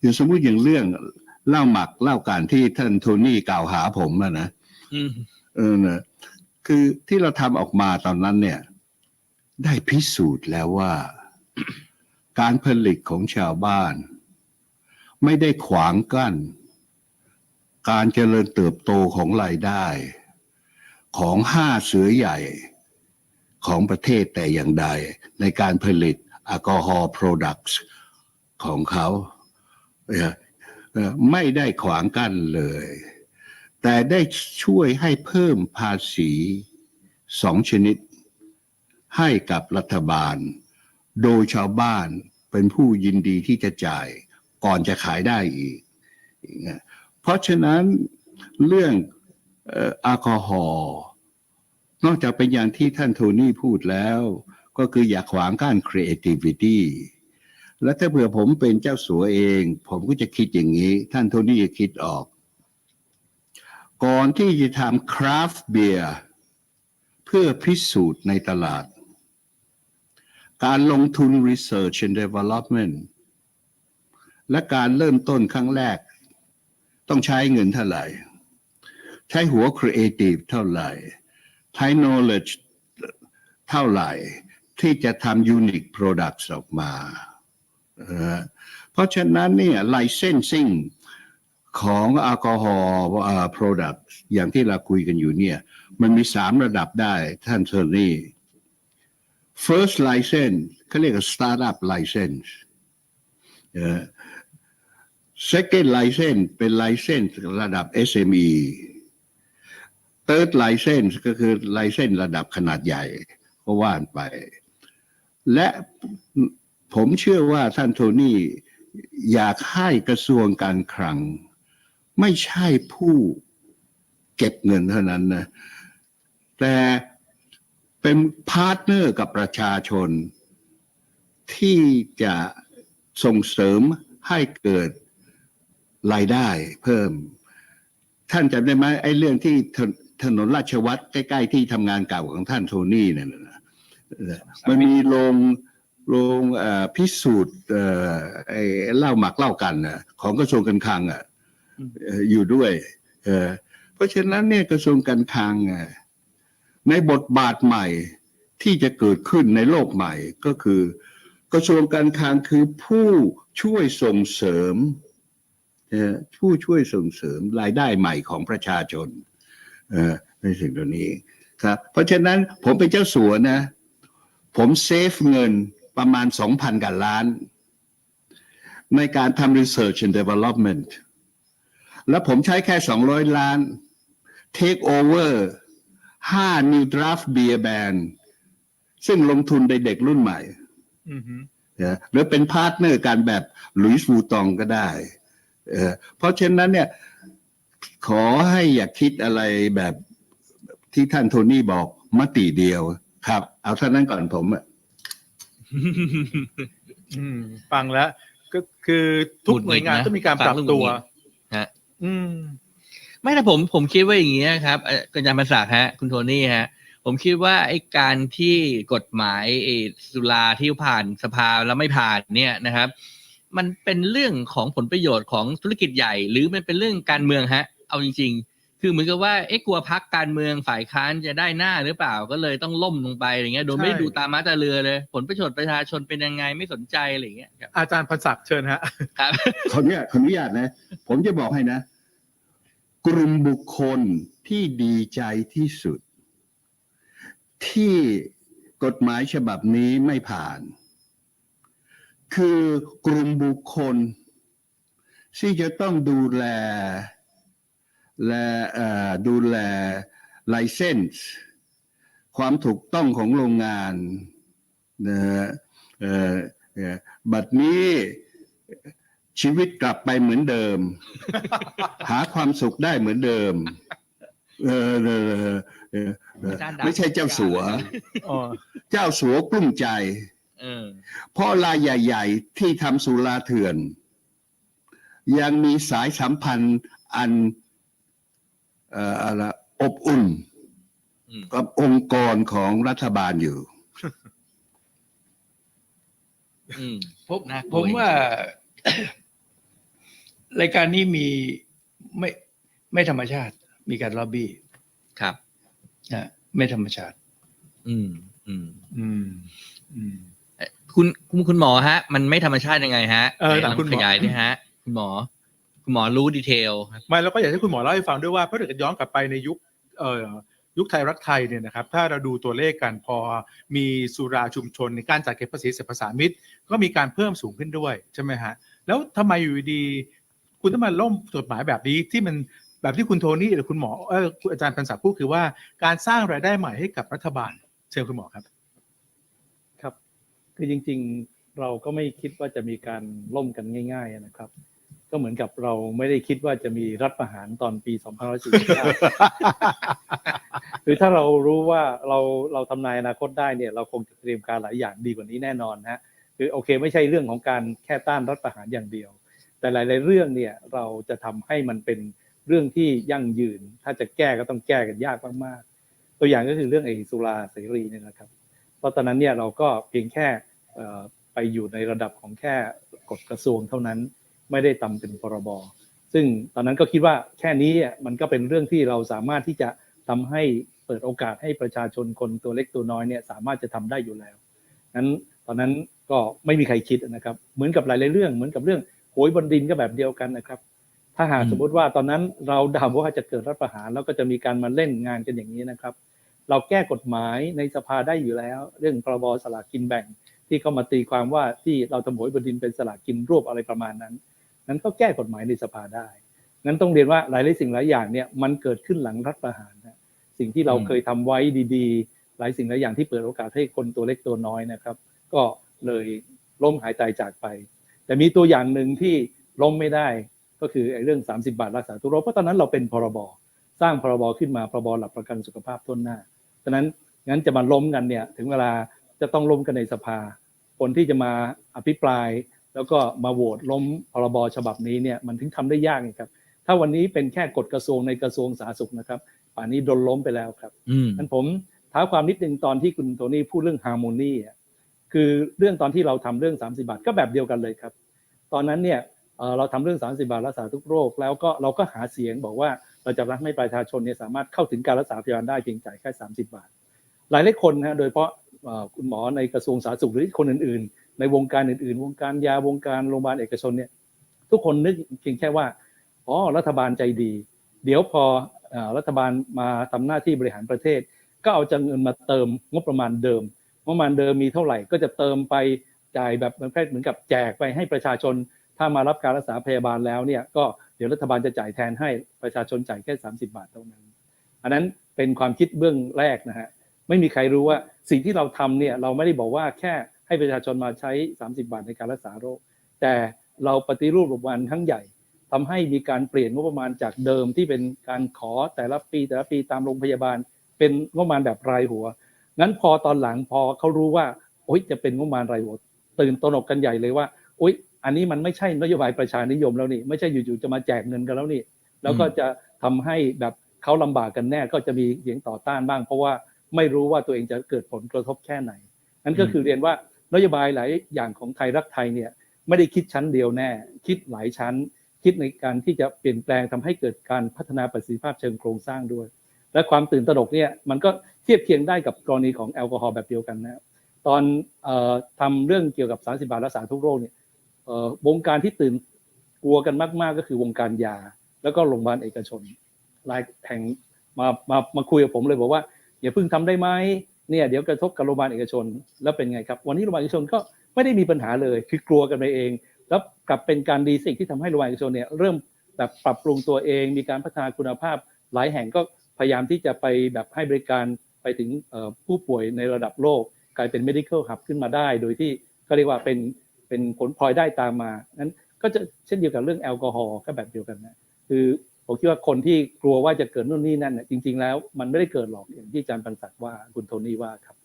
อย่างสมมุติอย่างเรื่องเล่าหมักเล่าการที่ท่านโทนี่กล่าวหาผมอะนะอืมเออนะคือที่เราทำออกมาตอนนั้นเนี่ย ได้พิสูจน์แล้วว่า การผลิตของชาวบ้าน ไม่ได้ขวางกั้น การเจริญเติบโตของรายได้ ของห้าเสือใหญ่ของประเทศแต่อย่างใด ในการผลิตแอลกอฮอล์ products ของเขาเอ่อเอ่อ ไม่ได้ขวางกั้นเลย แต่ได้ช่วยให้เพิ่มภาษีสองชนิด ให้กับรัฐบาล โดยชาวบ้านเป็นผู้ยินดีที่จะจ่ายก่อนจะขายได้อีก เพราะฉะนั้นเรื่องเอ่อแอลกอฮอล์นอกจากเป็นอย่างที่ท่านโทนี่พูดแล้ว ก็คืออย่าขวางกั้น creativity และถ้าเผื่อผมเป็นเจ้าสัวเอง ผมก็จะคิดอย่างนี้ ท่านโทนี่จะคิดออก ก่อนที่จะทำคราฟต์เบียร์เพื่อพิสูจน์ในตลาด การลงทุน Research and Development และการเริ่มต้นครั้งแรก ต้องใช้เงินเท่าไหร่ ใช้หัว Creative เท่าไหร่ ใช้ Knowledge เท่าไหร่ ที่จะทำ Unique Products ออกมา เพราะฉะนั้นเนี่ย Licensing ของแอลกอฮอล์อ่า product อย่างที่เราคุยกันอยู่เนี่ยมันมีสามระดับได้ท่านเทอร์นี่ first license เขาเรียกว่า startup license เอ่อ second license เป็น license ระดับ SME third license ก็คือ license ระดับขนาดใหญ่ก็ว่านไป และ ผมเชื่อว่าท่านโทนี่อยากให้กระทรวงการคลัง ไม่ใช่ผู้เก็บเงินเท่านั้นนะแต่เป็นพาร์ทเนอร์กับประชาชน ที่จะส่งเสริมให้เกิดรายได้เพิ่ม ท่านจำได้ไหมไอ้เรื่องที่ถนนราชวัตรใกล้ ๆ ที่ทำงานเก่าของท่านโทนี่เนี่ยมันมีโรง โรงเอ่อพิสูจน์เอ่อไอ้เหล้าหมักเหล้ากันน่ะของกระทรวงการคลังอะเอ่ออยู่ด้วยเออเพราะฉะนั้นเนี่ยกระทรวงการคลังอะในบทบาทใหม่ที่จะเกิดขึ้นในโลกใหม่ก็คือ กระทรวงการคลังคือผู้ช่วยส่งเสริมเอ่อผู้ช่วยส่งเสริมรายได้ใหม่ของประชาชนเออในสิ่งเหล่านี้ครับ เพราะฉะนั้นผมเป็นเจ้าสัวนะ ผมเซฟเงิน ประมาณสองพันกันล้าน ในการทำ research and development แล้วผมใช้แค่ 200 ล้าน take over 5 new draft beer band ซึ่งลงทุนในเด็กรุ่นใหม่อือฮึนะหรือเป็นพาร์ทเนอร์กันแบบหลุยส์วูตองก็ได้เออเพราะฉะนั้นเนี่ยขอให้อย่าคิดอะไรแบบที่ท่านโทนี่บอกมติเดียวครับ เอาเท่านั้นก่อนผมอะอืม ฟังแล้วก็คือทุกหงุดหหงิน่วดยงานนะก็มีการฟังปรับแล้วหงุดตัวหงิดฮะ อืม ไม่แต่ผมผมคิดว่าอย่างนี้ครับเอ่ออาจารย์ประศักดิ์ฮะ คุณโทนี่ฮะ ผมคิดว่าไอ้การที่กฎหมายไอ้สุราที่ผ่านสภาแล้วไม่ผ่านเนี่ยนะครับ มันเป็นเรื่องของผลประโยชน์ของธุรกิจใหญ่ หรือมันเป็นเรื่องการเมืองฮะ เอาจริง ๆ คือเหมือนกับว่าเอ๊ะกลัวพักการเมืองฝ่ายค้านจะได้หน้าหรือเปล่าก็เลยต้องล่มลงไปอะไรเงี้ยโดยไม่ได้ใช่ดูตามมาตราเรือเลย ผลประโยชน์ประชาชนเป็นยังไงไม่สนใจอะไรเงี้ยครับอาจารย์พันศักดิ์เชิญฮะครับขออนุญาตขออนุญาตนะ ผมจะบอกให้นะ กลุ่มบุคคลที่ดีใจที่สุด ที่กฎหมายฉบับนี้ไม่ผ่าน คือกลุ่มบุคคลที่จะต้องดูแล และเอ่อดูแลไลเซนส์ความถูกต้องของโรงงานนะฮะเอ่อเอ่อบัดนี้ชีวิตกลับไปเหมือนเดิม หาความสุขได้เหมือนเดิมเออเออเออเออเออไม่ใช่เจ้าสัวอ๋อเจ้าสัวกลุ้มใจเออเพราะรายใหญ่ ๆ ที่ทำสุราเถื่อน ยังมีสายสัมพันธ์อันเอ่ออะไรอบอุ่นอืมกับองค์กรของรัฐบาลอยู่อืมผมน่ากลัวผมว่า รายการนี้มีไม่ไม่ธรรมชาติ มีการล็อบบี้ครับนะไม่ธรรมชาติ อืม อืม อืม อืมคุณคุณคุณหมอฮะ มันไม่ธรรมชาติยังไงฮะเออไหนถามลองคุณหมอขยายดิฮะ คุณหมอ คุณหมอรู้ดีเทลครับไม่แล้วก็อยากให้คุณหมอเล่าให้ฟังด้วยว่าเพราะถ้าเกิดย้อนกลับไปในยุคเอ่อยุคไทยรักไทยเนี่ยนะครับ ถ้าเราดูตัวเลขกันพอมีสุราชุมชนในการจ่ายเก็บภาษีเสรรพสามิตก็มีการเพิ่มสูงขึ้นด้วยใช่ไหมฮะแล้วทำไมอยู่ดีๆคุณต้องมาล่มกฎหมายแบบนี้ที่มันแบบที่คุณโทนี่หรือคุณหมอเออคุณอาจารย์พันศักดิ์พูดคือว่าการสร้างรายได้ใหม่ให้กับรัฐบาลเชิญคุณหมอครับ ครับ คือจริง ๆเราก็ไม่คิดว่าจะมีการล่มกันง่าย ๆนะครับ ก็เหมือนกับเราไม่ได้คิดว่าจะมีรัฐประหารตอนปี 2549คือถ้าเรารู้ว่าเราเราทำนายอนาคตได้เนี่ย เราคงจะเตรียมการหลายอย่างดีกว่านี้แน่นอนฮะคือโอเค ไม่ใช่เรื่องของการแค่ต้านรัฐประหารอย่างเดียว แต่หลาย ๆ เรื่องเนี่ยเราจะทำให้มันเป็นเรื่องที่ยั่งยืน ถ้าจะแก้ก็ต้องแก้กันยากมากๆ ตัวอย่างก็คือเรื่องไอ้สุราเสรีเนี่ยนะครับ เพราะตอนนั้นเนี่ยเราก็เพียงแค่เอ่อไปอยู่ในระดับของแค่กฎกระทรวงเท่านั้น ไม่ได้ตำเป็นพรบซึ่งตอนนั้นก็คิดว่าแค่นี้มันก็เป็นเรื่องที่เราสามารถที่จะทำให้เปิดโอกาสให้ประชาชนคนตัวเล็กตัวน้อยเนี่ยสามารถจะทำได้อยู่แล้วนั้นตอนนั้นก็ไม่มีใครคิดนะครับ เหมือนกับหลายๆเรื่อง เหมือนกับเรื่องโหยบนดินก็แบบเดียวกันนะครับ ถ้าหากสมมติว่าตอนนั้นเราดาว่าจะเกิดรัฐประหารแล้วก็จะมีการมาเล่นงานกันอย่างนี้นะครับ เราแก้กฎหมายในสภาได้อยู่แล้ว เรื่องพรบสลากกินแบ่ง ที่เขามาตีความว่าที่เราทำโหยบนดินเป็นสลากกินรวบอะไรประมาณนั้น นั้นก็แก้กฎหมายในสภาได้นั้นต้องเรียนว่าหลายหลายสิ่งหลายอย่างเนี่ยมันเกิดขึ้นหลังรัฐประหารนะสิ่งที่เราอืมเคยทำไว้ดีๆ หลายสิ่งหลายอย่างที่เปิดโอกาสให้คนตัวเล็กตัวน้อยนะครับ ก็เลยล้มหายตายจากไป แต่มีตัวอย่างหนึ่งที่ล้มไม่ได้ก็คือไอ้เรื่อง 30 บาทรักษาทุกโรคเพราะตอนนั้นเราเป็นพรบสร้างพรบขึ้นมาพรบหลักประกันสุขภาพต้นหน้าฉะนั้นงั้นจะมาล้มกันเนี่ยถึงเวลาจะต้องล้มกันในสภา คนที่จะมาอภิปราย แล้วก็มาโหวตล้มพรบฉบับนี้เนี่ยมันถึงทำได้ยากไงครับ ถ้าวันนี้เป็นแค่กฎกระทรวงในกระทรวงสาธารณสุขนะครับ ป่านนี้โดนล้มไปแล้วครับอืมนั้นผมท้าความนิดนึงตอนที่คุณโทนี่พูดเรื่องฮาร์โมนีอะคือเรื่องตอนที่เราทำเรื่อง 30 บาทก็แบบเดียวกันเลยครับ ตอนนั้นเนี่ยเอ่อเราทำเรื่อง 30 บาทรักษาทุกโรค แล้วก็เราก็หาเสียงบอกว่าเราจะรักให้ประชาชนเนี่ยสามารถเข้าถึงการรักษาพยาบาลได้เพียงจ่ายแค่ 30 บาท หลายหลายๆคนนะโดยเฉพาะเอ่อคุณหมอในกระทรวงสาธารณสุขหรือคนอื่นๆ ในวงการอื่นๆ วงการยาวงการโรงพยาบาลเอกชนเนี่ย ทุกคนนึกเพียงแค่ว่าอ๋อรัฐบาลใจดี เดี๋ยวพออรัฐบาลมาทำหน้าที่บริหารประเทศ ก็เอาจะเงินมาเติมงบประมาณเดิมงบประมาณเดิมมีเท่าไหร่ก็จะเติมไปจ่ายแบบเหมือนกับแจกไปให้ประชาชน ถ้ามารับการรักษาพยาบาลแล้วเนี่ยก็เดี๋ยวรัฐบาลจะจ่ายแทนให้ประชาชนจ่ายแค่ 30 บาทเท่านั้น อันนั้นเป็นความคิดเบื้องแรกนะฮะไม่มีใครรู้ว่าสิ่งที่เราทำเนี่ยเราไม่ได้บอกว่าแค่ ให้ประชาชนมาใช้ 30 บาทในการรักษาโรค แต่เราปฏิรูปโรงพยาบาลครั้งใหญ่ทำให้มีการเปลี่ยนงบประมาณจากเดิมที่เป็นการขอแต่ละปีแต่ละปีตามโรงพยาบาล เป็นงบประมาณแบบรายหัว งั้นพอตอนหลังพอเขารู้ว่าโอ๊ยจะเป็นงบประมาณรายหัวตื่นตระหนกกันใหญ่เลยว่าโอ๊ยอันนี้มันไม่ใช่นโยบายประชานิยมแล้วนี่ไม่ใช่อยู่ๆจะมาแจกเงินกันแล้วนี่ แล้วก็จะทำให้แบบเขาลำบากกันแน่ก็จะมีเสียงต่อต้านบ้าง เพราะว่าไม่รู้ว่าตัวเองจะเกิดผลกระทบแค่ไหนนั่นก็คือเรียนว่า นโยบายหลายอย่างของไทยรักไทยเนี่ยไม่ได้คิดชั้นเดียวแน่ คิดหลายชั้น คิดในการที่จะเปลี่ยนแปลงทำให้เกิดการพัฒนาประสิทธิภาพเชิงโครงสร้างด้วย และความตื่นตระหนกเนี่ยมันก็เทียบเคียงได้กับกรณีของแอลกอฮอล์แบบเดียวกันนะตอนออทำเรื่องเกี่ยวกับ30บาทรักษาทุกโรคเนี่ยวงการที่ตื่นกลัวกันมาก ๆ ก็คือวงการยา แล้วก็โรงพยาบาลเอกชนหลายแห่งมามามาคุยกับผมเลยบอกว่าอย่าเพิ่งทำได้ไหม เนี่ยเดี๋ยวกระทบกับโรงพยาบาลเอกชนแล้วเป็นไงครับ วันนี้โรงพยาบาลเอกชนก็ไม่ได้มีปัญหาเลย คือกลัวกันไปเอง แล้วกลับเป็นการดีสิ่งที่ทำให้โรงพยาบาลเอกชนเนี่ยเริ่มแบบปรับปรุงตัวเอง มีการพัฒนาคุณภาพ หลายแห่งก็พยายามที่จะไปแบบให้บริการไปถึงผู้ป่วยในระดับโลก กลายเป็น medical hub ขึ้นมาได้ โดยที่ก็เรียกว่าเป็นเป็นผลพลอยได้ตามมานั้นก็จะเช่นเดียวกับเรื่องแอลกอฮอล์ก็แบบเดียวกันนะคือ ผมคิดว่าคนที่กลัวว่าจะเกิดนู่นนี่นั่นเนี่ยจริง ๆ แล้วมันไม่ได้เกิดหรอกอย่างที่อาจารย์ปันสักว่าคุณโทนี่ว่าครับ